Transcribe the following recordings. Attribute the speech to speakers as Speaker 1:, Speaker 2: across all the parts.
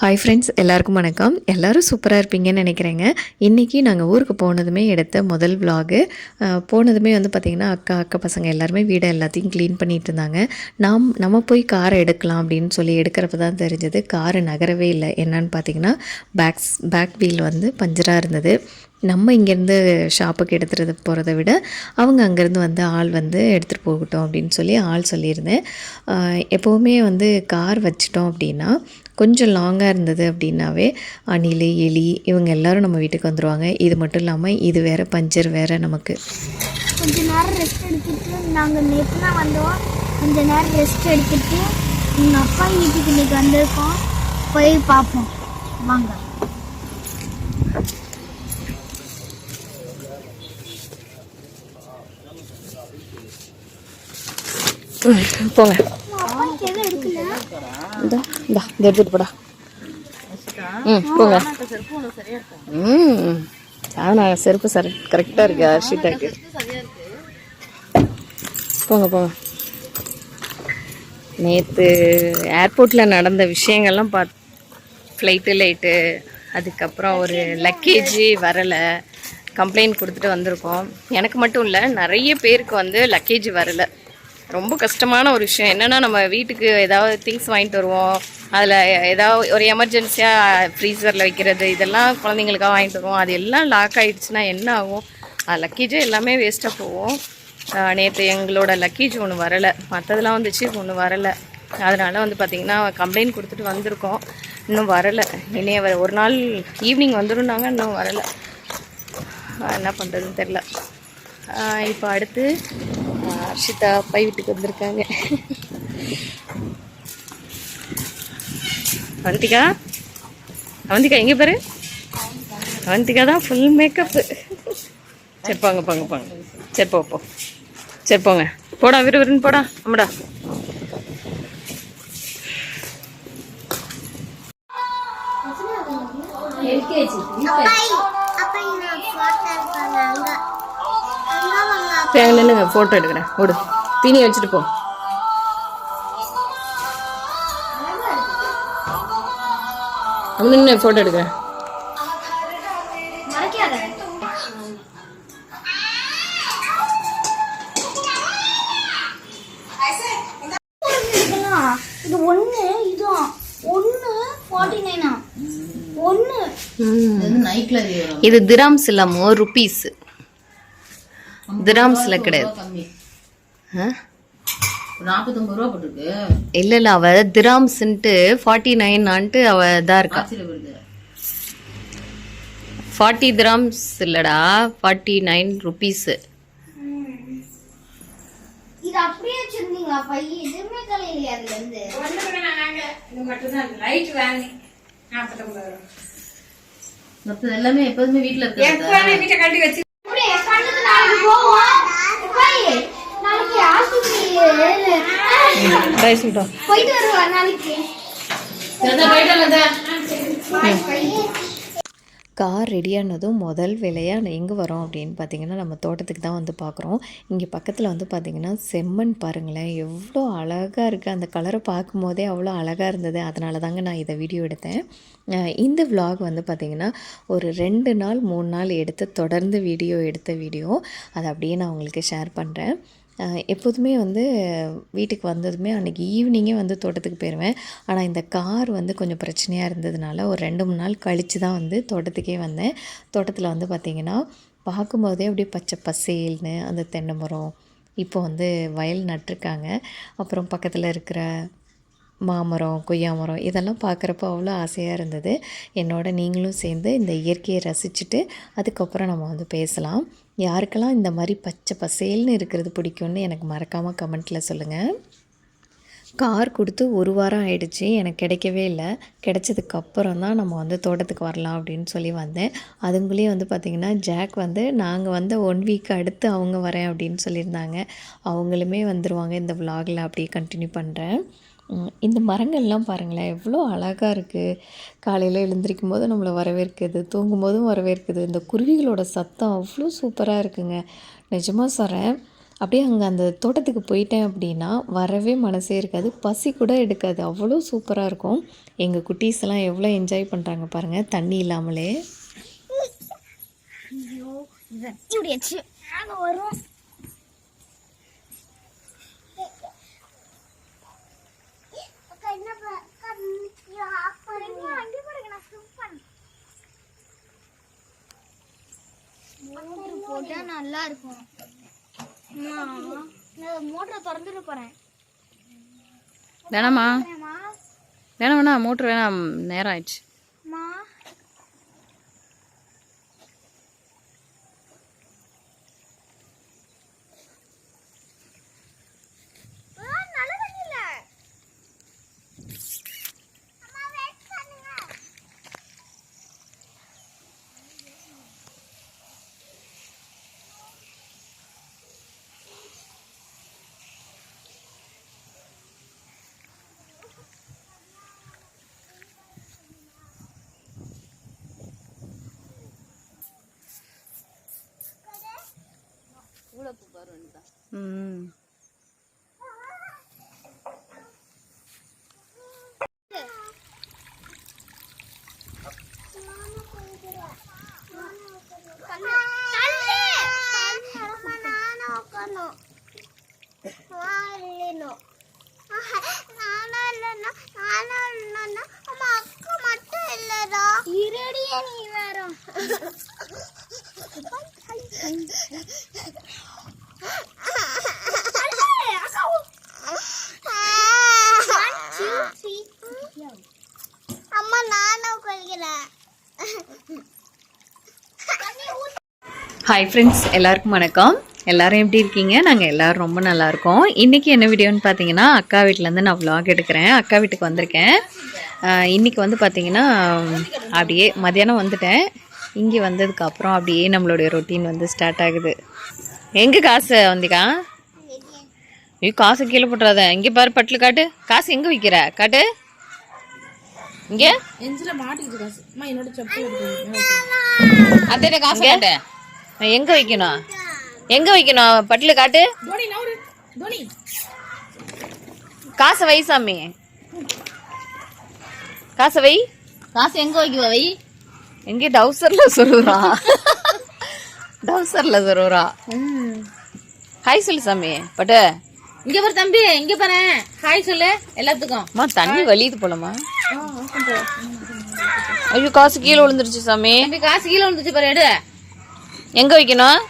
Speaker 1: Hi friends எல்லாருக்கும் வணக்கம். எல்லாரும் சூப்பராக இருப்பீங்கன்னு நினைக்கிறேங்க. இன்றைக்கி நாங்கள் ஊருக்கு போனதுமே எடுத்த முதல் விலாகு போனதுமே வந்து பார்த்திங்கன்னா அக்கா அக்கா பசங்க எல்லாருமே வீடை எல்லாத்தையும் க்ளீன் பண்ணிட்டு இருந்தாங்க. நாம் நம்ம போய் காரை எடுக்கலாம் அப்படின்னு சொல்லி எடுக்கிறப்ப தான் தெரிஞ்சது. காரு நகரவே இல்லை. என்னன்னு பார்த்தீங்கன்னா பேக்ஸ் பேக் வீல் வந்து பஞ்சராக இருந்தது. நம்ம இங்கேருந்து ஷாப்புக்கு எடுத்துகிட்டு போகிறத விட அவங்க அங்கேருந்து வந்து ஆள் வந்து எடுத்துகிட்டு போகட்டும் அப்படின்னு சொல்லி ஆள் சொல்லியிருந்தேன். எப்போவுமே வந்து கார் வச்சிட்டோம் அப்படின்னா கொஞ்சம் லாங்காக இருந்தது அப்படின்னாவே அணில் எலி இவங்க எல்லாரும் நம்ம வீட்டுக்கு வந்துடுவாங்க இது மட்டும் இல்லாமல் இது வேறு பஞ்சர் வேறு நமக்கு.
Speaker 2: கொஞ்ச நேரம் ரெஸ்ட் எடுத்துட்டு நாங்கள் நேற்று தான் வந்தோம். கொஞ்ச நேரம் ரெஸ்ட் எடுத்துட்டு எங்கள் அப்பா வீட்டுக்கு இன்னைக்கு வந்திருக்கோம். போய் பார்ப்போம். வாங்க.
Speaker 1: போங்க. இந்த இந்தா எடுத்துகிட்டு போடா. ம் போங்க. ம். ஆனால் செருப்பு சரி கரெக்டாக இருக்கு ஹர்ஷிதாக்கு போங்க போங்க. நேற்று ஏர்போர்ட்டில் நடந்த விஷயங்கள்லாம் பார்த்து ஃப்ளைட்டு லைட்டு அதுக்கப்புறம் ஒரு லக்கேஜி வரலை. கம்ப்ளைண்ட் கொடுத்துட்டு வந்திருக்கோம். எனக்கு மட்டும் இல்லை நிறைய பேருக்கு வந்து லக்கேஜ் வரலை. ரொம்ப கஷ்டமான ஒரு விஷயம். என்னென்னா நம்ம வீட்டுக்கு ஏதாவது திங்ஸ் வாங்கிட்டு வருவோம். அதில் ஏதாவது ஒரு எமர்ஜென்சியாக ஃப்ரீசரில் வைக்கிறது இதெல்லாம் குழந்தைங்களுக்காக வாங்கிட்டு வருவோம். அது எல்லாம் லாக் ஆகிடுச்சுன்னா என்ன ஆகும்? லக்கேஜே எல்லாமே வேஸ்ட்டாக போவோம் நேற்று எங்களோட லக்கேஜ் ஒன்று வரலை. மற்றதெல்லாம் வந்துச்சு ஒன்று வரலை. அதனால் வந்து பார்த்திங்கன்னா கம்ப்ளைண்ட் கொடுத்துட்டு வந்திருக்கோம். இன்னும் வரலை. இனிய வர ஒரு நாள் ஈவினிங் வந்துருந்தாங்க இன்னும் வரலை. என்ன பண்ணுறதுன்னு தெரில இப்போ அடுத்து ஹர்ஷிதா அப்பா வீட்டுக்கு வந்திருக்காங்க. அவந்திகா? அவந்திகா எங்கே பாரு? அவந்திகா தான் ஃபுல் மேக்கப்பு சரி போங்க போங்க போங்க. சரி போப்போ சரி போங்க. போடா விறுவிறுன்னு போடா. ஆமாடா
Speaker 2: அங்கே
Speaker 1: நில்லுங்க ஃபோட்டோ எடுக்கிறேன். ஓடு. தீனி வச்சுட்டு போ. அங்கே நின்று ஃபோட்டோ எடுக்கிறேன்.
Speaker 2: மறைக்காத இது ஒன்று இதுதான் ஒன்று ஃபார்ட்டி நைனா ஒன்று
Speaker 1: இது திராம்ஸ் இல்லாமோ ருபீஸ் திராம்ஸ்ல கிடையாது?
Speaker 3: நாற்பத்தொம்பது ரூபா போட்டிருக்கு.
Speaker 1: இல்ல இல்ல அவ திராம்ஸ்ன்ட்டு ஃபார்ட்டி நைன் ஆன்ட்டு அவ இதா இருக்கா? ஃபார்ட்டி திராம்ஸ் இல்லடா ஃபார்ட்டி நைன் ருபீஸ்
Speaker 2: இது அப்படியே எதுவுமே அதுல இருந்து
Speaker 3: எல்லாமே எப்போதுமே வீட்டில்
Speaker 2: கண்ணுக்கு நாளைக்கு போவோம் பையன் நாளைக்கு ஆஸ்பத்திரி போயிட்டு வருவா நாளைக்கு.
Speaker 1: கார் ரெடியானதும் முதல் வேலையாக எங்கே வரோம் அப்படின்னு பார்த்தீங்கன்னா நம்ம தோட்டத்துக்கு தான் வந்து பார்க்குறோம் இங்கே பக்கத்தில் வந்து பார்த்திங்கன்னா செம்மண் பாருங்களேன். எவ்வளோ அழகாக இருக்குது அந்த கலரை பார்க்கும்போதே அவ்வளோ அழகாக இருந்தது. அதனால தாங்க நான் இதை வீடியோ எடுத்தேன். இந்த vlog வந்து பார்த்திங்கன்னா ஒரு ரெண்டு நாள் மூணு நாள் எடுத்து தொடர்ந்து வீடியோ எடுத்த வீடியோ அதை அப்படியே நான் உங்களுக்கு ஷேர் பண்ணுறேன் எப்போதுமே வந்து வீட்டுக்கு வந்ததுமே அன்றைக்கி ஈவினிங்கே வந்து தோட்டத்துக்கு போயிடுவேன் ஆனால் இந்த கார் வந்து கொஞ்சம் பிரச்சனையாக இருந்ததுனால ஒரு ரெண்டு மூணு நாள் கழித்து தான் வந்து தோட்டத்துக்கே வந்தேன். தோட்டத்தில் வந்து பார்த்திங்கன்னா பார்க்கும்போதே அப்படியே பச்சை பசேல்னு அந்த தென்னை மரம் இப்போ வந்து வயல் நட்டிருக்காங்க. அப்புறம் பக்கத்தில் இருக்கிற மாமரம் கொய்யா மரம் இதெல்லாம் பார்க்குறப்ப அவ்வளோ ஆசையாக இருந்தது. என்னோட நீங்களும் சேர்ந்து இந்த இயற்கையை ரசிச்சுட்டு அதுக்கப்புறம் நம்ம வந்து பேசலாம். யாருக்கெல்லாம் இந்த மாதிரி பச்சை பசேல்னு இருக்கிறது பிடிக்கும்னு எனக்கு மறக்காமல் கமெண்ட்டில் சொல்லுங்கள் கார் கொடுத்து ஒரு வாரம் ஆயிடுச்சு எனக்கு கிடைக்கவே இல்லை. கிடைச்சதுக்கு அப்புறம் தான் நம்ம வந்து தோட்டத்துக்கு வரலாம் அப்படின்னு சொல்லி வந்தேன். அதுங்களே வந்து பார்த்திங்கன்னா ஜாக் வந்து நாங்கள் வந்து ஒன் வீக் அடுத்து அவங்க வரேன் அப்படின்னு சொல்லியிருந்தாங்க. அவங்களுமே வந்துடுவாங்க இந்த விலாகில் அப்படியே கண்டினியூ பண்ணுறேன் இந்த மரங்கள்லாம் பாருங்களேன் எவ்வளோ அழகாக இருக்குது காலையில் எழுந்திரிக்கும் போது நம்மளை வரவேற்குது தூங்கும் போதும் வரவேற்குது. இந்த குருவிகளோட சத்தம் அவ்வளோ சூப்பராக இருக்குங்க. நிஜமாக சொல்கிறேன்
Speaker 4: அப்படியே அங்கே அந்த தோட்டத்துக்கு போயிட்டேன் அப்படின்னா வரவே மனசே இருக்காது பசி கூட எடுக்காது. அவ்வளோ சூப்பராக இருக்கும். எங்கள் குட்டீஸ் எல்லாம் எவ்வளோ என்ஜாய் பண்ணுறாங்க பாருங்கள் தண்ணி இல்லாமலே.
Speaker 2: ஐயோ வரும். விடியாச்சு நாங்க வரும் போட்டா நல்லா இருக்கும் மோட்டரை திறந்துட்டு போறேன்.
Speaker 5: வேணாமா? வேணாம் வேணாம். மோட்ரு வேணாம். நேரம் ஆயிடுச்சு
Speaker 2: அம்மா. ஆ, நல்ல தண்ணி இல்ல. அம்மா, wait பண்ணுங்க.
Speaker 5: ம்
Speaker 2: இருடியே நீ வேற அம்மா நானும் கொள்கிறேன்
Speaker 4: ஹாய் ஃப்ரெண்ட்ஸ் எல்லாருக்கும் வணக்கம். எல்லாரும் எப்படி இருக்கீங்க? நாங்கள் எல்லாரும் ரொம்ப நல்லா இருக்கோம். இன்றைக்கி என்ன வீடியோன்னு பார்த்தீங்கன்னா அக்கா வீட்டிலேருந்து நான் vlog எடுக்கிறேன். அக்கா வீட்டுக்கு வந்திருக்கேன். ஆஹ் இன்னைக்கு வந்து பார்த்தீங்கன்னா அப்படியே மதியானம் வந்துட்டேன். இங்கே வந்ததுக்கு அப்புறம் அப்படியே நம்மளுடைய ரொட்டீன் வந்து ஸ்டார்ட் ஆகுது. எங்கே காசு வந்திக்கா ஐயோ காசு கீழே போட்டுறாத. இங்கே பாரு பட்டில் காட்டு. காசு எங்கே விற்கிற காட்டு. இங்கே.
Speaker 5: எஞ்சில காசு. அம்மா என்னோட செப்பல்
Speaker 4: அதே காசு காட்டு. எங்கே வைக்கணும்? எங்கே வைக்கணும்? பட்டில் காட்டு. காசை வை சாமி. காசை வை.
Speaker 5: காசு எங்க வைக்குவா வை?
Speaker 4: எங்கே டவுசர்ல சொருவுறா டவுசர்ல சொருவுறா ஹாய் சொல்லு சாமி பட்டு.
Speaker 5: இங்க பாரு தம்பி இங்க பாரு. ஹாய் சொல்லு எல்லாத்துக்கும்.
Speaker 4: அம்மா தண்ணி வலியுது போலமா ஐயோ காசு கீழே விழுந்துருச்சு சாமி.
Speaker 5: காசு கீழே வந்துச்சு பாரு எடு.
Speaker 4: எங்கே வைக்கணும்?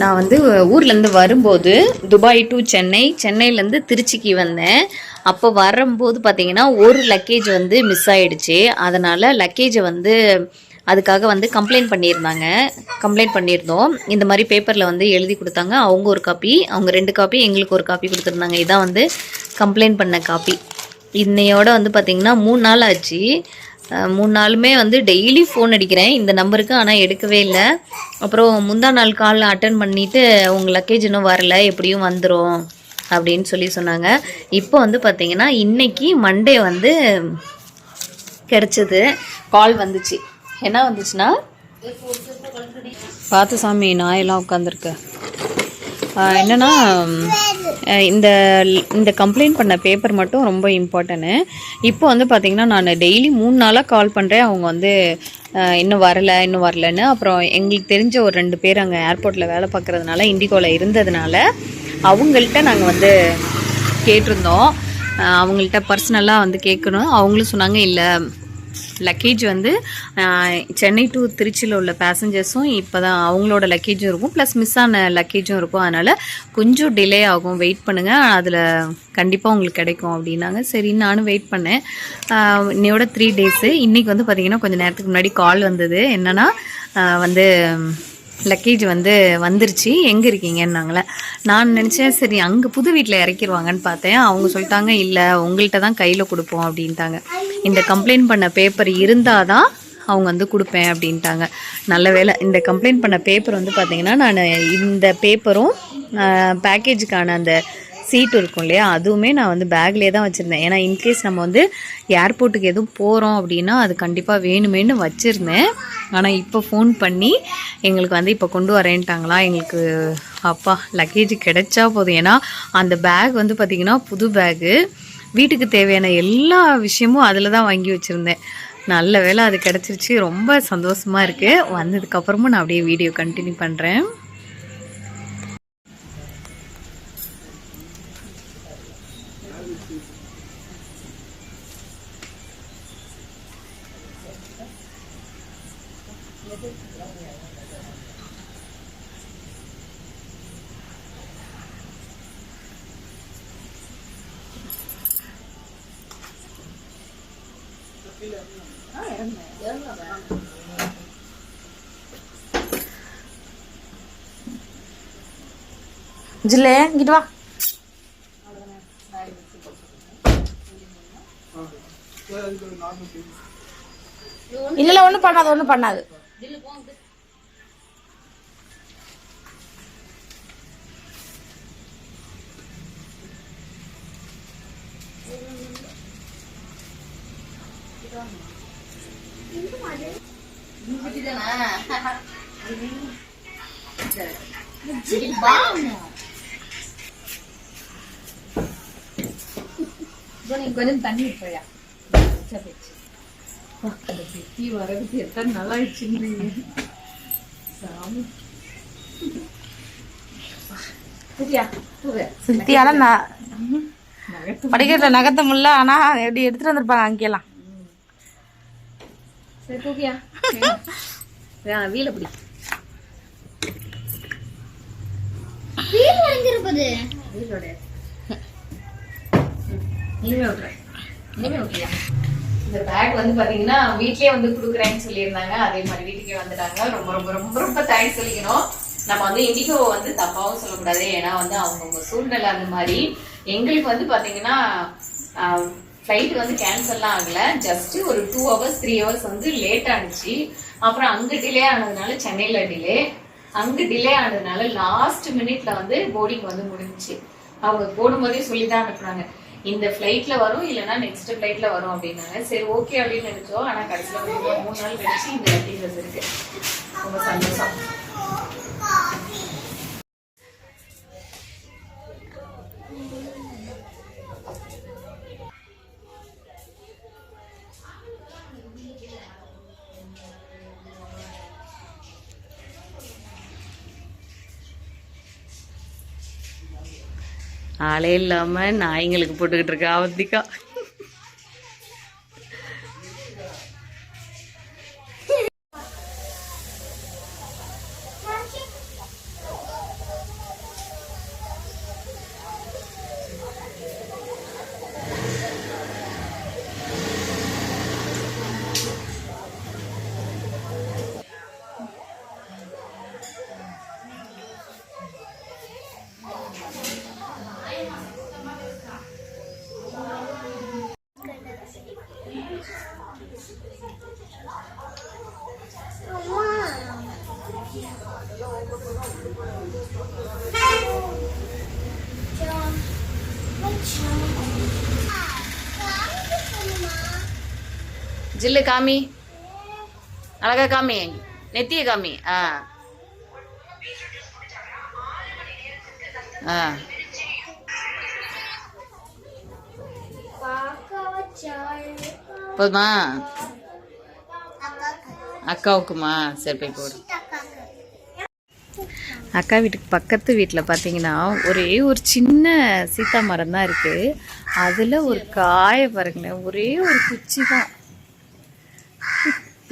Speaker 4: நான் வந்து ஊர்லேருந்து வரும்போது துபாய் டு சென்னை சென்னையிலேருந்து திருச்சிக்கு வந்தேன். அப்போ வரும்போது பார்த்தீங்கன்னா ஒரு லக்கேஜ் வந்து மிஸ் ஆகிடுச்சு அதனால் லக்கேஜை வந்து அதுக்காக வந்து கம்ப்ளைண்ட் பண்ணியிருந்தாங்க. கம்ப்ளைண்ட் பண்ணியிருந்தோம். இந்த மாதிரி பேப்பரில் வந்து எழுதி கொடுத்தாங்க. அவங்க ஒரு காப்பி அவங்க ரெண்டு காப்பி எங்களுக்கு ஒரு காப்பி கொடுத்துருந்தாங்க. இதான் வந்து கம்ப்ளைண்ட் பண்ண காப்பி இன்னையோட வந்து பார்த்திங்கன்னா மூணு நாள் ஆச்சு. மூணு நாளுமே வந்து டெய்லி ஃபோன் அடிக்கிறேன். இந்த நம்பருக்கு ஆனால் எடுக்கவே இல்லை. அப்புறம் முந்தா நாள் கால் அட்டன் பண்ணிவிட்டு உங்கள் லக்கேஜ் இன்னும் வரல எப்படியும் வந்துடும் அப்படின்னு சொல்லி சொன்னாங்க. இப்போ வந்து பார்த்தீங்கன்னா இன்னைக்கு மண்டே வந்து கிடைச்சது. கால் வந்துச்சு. என்ன வந்துச்சுன்னா? பார்த்து சாமி நாயெல்லாம் உட்காந்துருக்கு என்னன்னா இந்த இந்த கம்ப்ளைண்ட் பண்ண பேப்பர் மட்டும் ரொம்ப இம்பார்ட்டன்ட்டு இப்போ வந்து பார்த்தீங்கன்னா நான் டெய்லி மூணு நாளாக கால் பண்ணுறேன் அவங்க வந்து இன்னும் வரல இன்னும் வரலன்னு. அப்புறம் எங்களுக்கு தெரிஞ்ச ஒரு ரெண்டு பேர் அங்கே ஏர்போர்ட்டில் வேலை பார்க்குறதுனால இண்டிகோவில் இருந்ததுனால அவங்கள்ட்ட நாங்கள் வந்து கேட்டிருந்தோம். அவங்கள்ட்ட பர்சனலாக வந்து கேட்கணும் அவங்களும் சொன்னாங்க இல்லை லக்கேஜ் வந்து சென்னை டு திருச்சியில் உள்ள பேசஞ்சர்ஸும் இப்போ தான் அவங்களோட லக்கேஜும் இருக்கும். ப்ளஸ் மிஸ் ஆன லக்கேஜும் இருக்கும். அதனால் கொஞ்சம் டிலே ஆகும். வெயிட் பண்ணுங்கள் அதில் கண்டிப்பாக உங்களுக்கு கிடைக்கும் அப்படின்னாங்க. சரி நானும் வெயிட் பண்ணேன். ஆஹ், இன்னையோட த்ரீ டேஸு இன்றைக்கி வந்து பார்த்திங்கன்னா கொஞ்சம் நேரத்துக்கு முன்னாடி கால் வந்தது. என்னென்னா வந்து லக்கேஜ் வந்து வந்துருச்சு. எங்கே இருக்கீங்கன்னாங்களே. நான் நினச்சேன் சரி அங்கே புது வீட்டில் இறக்கிடுவாங்கன்னு பார்த்தேன். அவங்க சொல்லிட்டாங்க இல்லை உங்கள்கிட்ட தான் கையில் கொடுப்போம் அப்படின்ட்டாங்க. இந்த கம்ப்ளைண்ட் பண்ண பேப்பர் இருந்தால் தான் அவங்க வந்து கொடுப்பேன் அப்படின்ட்டாங்க. நல்ல வேளை இந்த கம்ப்ளைண்ட் பண்ண பேப்பர் வந்து பார்த்திங்கன்னா நான் இந்த பேப்பரும் பேக்கேஜுக்கான அந்த
Speaker 1: சீட்டு இருக்கும் இல்லையா அதுவுமே நான் வந்து பேக்லேயே தான் வச்சுருந்தேன். ஏன்னா இன்கேஸ் நம்ம வந்து ஏர்போர்ட்டுக்கு எதுவும் போகிறோம் அப்படின்னா அது கண்டிப்பாக வேணுமேனு வச்சுருந்தேன். ஆனால் இப்போ ஃபோன் பண்ணி எங்களுக்கு வந்து இப்போ கொண்டு வரேன்ட்டாங்களா எங்களுக்கு அப்பா லக்கேஜ் கிடைச்சா போதும். ஏன்னா அந்த பேக் வந்து பார்த்திங்கன்னா புது பேகு வீட்டுக்கு தேவையான எல்லா விஷயமும் அதில் தான் வாங்கி வச்சுருந்தேன். நல்ல வேளை அது கிடச்சிருச்சு. ரொம்ப சந்தோஷமாக இருக்குது வந்ததுக்கப்புறமும் நான் அப்படியே வீடியோ கண்டினியூ பண்ணுறேன்
Speaker 3: ஜில்லே இங்கிட்டு வா. இல்ல இல்ல ஒண்ணும் பண்ணாது ஒண்ணும் பண்ணாது. கொஞ்சம் தண்ணி இருப்பையா அந்த பெட்டி வரதுக்கு எத்தனை நாள் ஆயிடுச்சுன்றீங்க சாமி
Speaker 5: சித்தியால படிக்கட்டில் நகர்த்த முடியல ஆனா எப்படி எடுத்துட்டு வந்திருப்பாங்க அங்கெல்லாம்
Speaker 1: சரி தூக்கியா வீல பிடி
Speaker 2: வீடு வளைஞ்சிருப்பது
Speaker 1: இனிமே விட்றேன் இனிமே விட்றியா இந்த பேக் வந்து பாத்தீங்கன்னா வீட்லயே வந்து குடுக்குறேன்னு சொல்லியிருந்தாங்க. அதே மாதிரி வீட்டுக்கே வந்துட்டாங்க. ரொம்ப ரொம்ப ரொம்ப ரொம்ப தேங்க்ஸ் சொல்லிக்கணும். நம்ம வந்து இண்டிகோ வந்து தப்பாவும் சொல்லக்கூடாது. ஏன்னா வந்து அவங்கவுங்க சூழ்நிலை அந்த மாதிரி. எங்களுக்கு வந்து பாத்தீங்கன்னா ஃப்ளைட் வந்து கேன்சல்லாம் ஆகல. ஜஸ்ட் ஒரு டூ ஹவர்ஸ் த்ரீ ஹவர்ஸ் வந்து லேட் ஆனிச்சு. அப்புறம் அங்க டிலே ஆனதுனால சென்னையில டிலே அங்க டிலே ஆனதுனால லாஸ்ட் மினிட்ல வந்து போர்டிங் வந்து முடிஞ்சுச்சு. அவங்க போடும்போதே சொல்லி தான் அனுப்புனாங்க. இந்த ஃப்ளைட்ல வரும் இல்லைன்னா நெக்ஸ்ட் ஃப்ளைட்ல வரும் அப்படின்னாங்க. சரி ஓகே அப்படின்னு நினைச்சோம். ஆனா கடைசியில் வந்து மூணு நாள் கழிச்சு இந்த லக்கேஜஸ் இருக்கு. ரொம்ப சந்தோஷம். ஆளே இல்லாம நாய்ங்களுக்கு போட்டுக்கிட்டு இருக்கா அவத்திக்கா. ஜில்லு காமி. அழகா காமி. நெத்திய காமி. ஆ. ஆ. போதுமா? அக்காவுக்குமா? சரி போய் போடு. அக்கா வீட்டுக்கு பக்கத்து வீட்டில் பார்த்தீங்கன்னா ஒரே ஒரு சின்ன சீத்தா மரம் தான் இருக்குது அதில் ஒரு காய பாருங்களேன். ஒரே ஒரு குச்சி தான்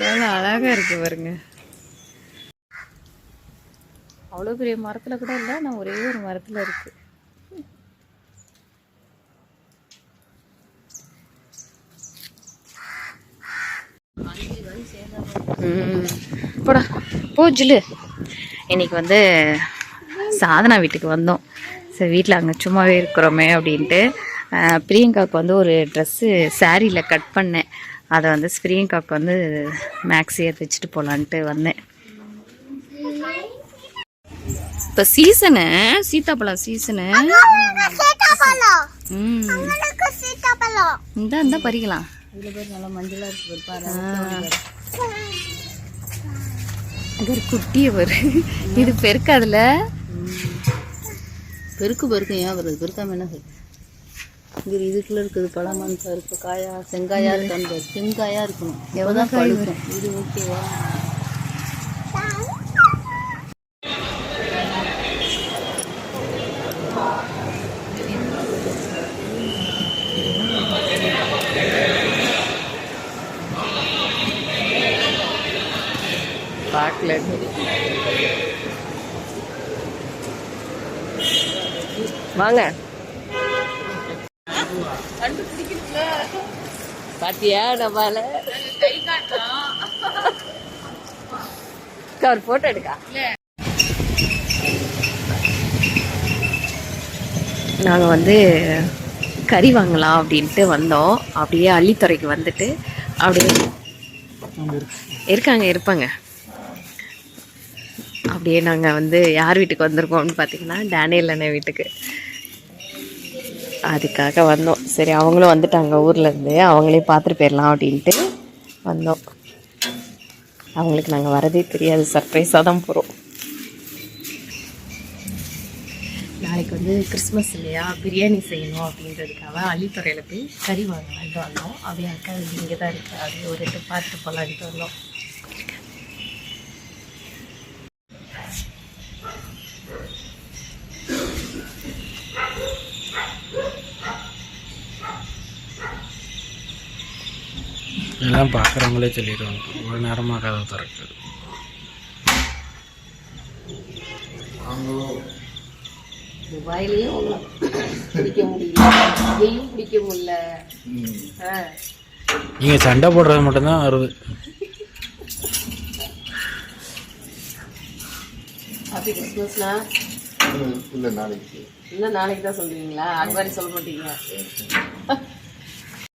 Speaker 1: எவ்வளோ அழகாக இருக்குது பாருங்க. அவ்வளோ பெரிய மரத்தில் கூட இல்லை நான் ஒரே ஒரு மரத்தில் இருக்கு. போடா. போ ஜில்லு. இன்னைக்கு வந்து சாதனா வீட்டுக்கு வந்தோம். சரி வீட்டில் அங்கே சும்மாவே இருக்கிறோமே அப்படின்ட்டு. பிரியங்காவுக்கு வந்து ஒரு ட்ரெஸ்ஸு சாரியில் கட் பண்ணேன். அதை வந்து பிரியங்காவுக்கு வந்து மேக்ஸியை தைச்சிட்டு போகலான்ட்டு வந்தேன்.
Speaker 6: இப்போ சீசனு சீத்தாப்பழம். சீசனு இந்த இந்த பறிக்கலாம்.
Speaker 3: நல்லா மஞ்சளா இருக்கு பாரு
Speaker 6: அது ஒரு குட்டியை வரு இது பெருக்காதுல?
Speaker 3: பெருக்கு பெருக்கு. ஏன் வருது? பெருக்காம என்ன இங்க இதுக்குள்ள இருக்குது பழமான் பருப்பு காயா செங்காயா இருக்கான்னு பாரு. செங்காயா இருக்கணும். எவ்வளோதான் பழுக்கும். இது ஓகேவா
Speaker 6: வாங்க. பாத்தியா டப்பால ஒரு போட்டோ எடுக்கா. நாங்கள் வந்து கறி வாங்கலாம் அப்படின்ட்டு வந்தோம். அப்படியே அள்ளித்துறைக்கு வந்துட்டு அப்படியே இருக்காங்க இருப்பாங்க. அப்படியே நாங்கள் வந்து யார் வீட்டுக்கு வந்திருக்கோம்னு பார்த்தீங்கன்னா டேனியல் அண்ணன் வீட்டுக்கு. அதுக்காக வந்தோம். சரி அவங்களும் வந்துட்டாங்க ஊர்லேருந்து அவங்களையும் பார்த்துட்டு போயிடலாம் அப்படின்ட்டு வந்தோம். அவங்களுக்கு நாங்கள் வரதே தெரியாது. சர்ப்ரைஸாக தான் போகிறோம் நாளைக்கு வந்து கிறிஸ்மஸ் இல்லையா? பிரியாணி செய்யணும் அப்படின்றதுக்காக அள்ளித்துறையில் போய் கறி வாங்கலான்ட்டு வந்தோம். அப்படியே அக்கா இங்கே தான் இருக்குது அது ஒரு எட்டு பார்த்துட்டு போகலான்ட்டு வந்தோம்.
Speaker 7: எல்லாம் பார்க்குறவங்களே சொல்லிடுவாங்க. ஒரு நேரமாக கதை திறக்கு
Speaker 6: துபாயிலையும் பிடிக்க முடியல. இங்கேயும் பிடிக்க முடியல. ஆ.
Speaker 7: நீங்கள் சண்டை போடுறது மட்டும்தான் வருது.
Speaker 6: ஹாப்பி கிறிஸ்மஸ்னா
Speaker 8: இல்லை நாளைக்கு.
Speaker 6: இல்லை நாளைக்கு தான் சொல்லுவீங்களா? அது மாதிரி சொல்ல மாட்டீங்க.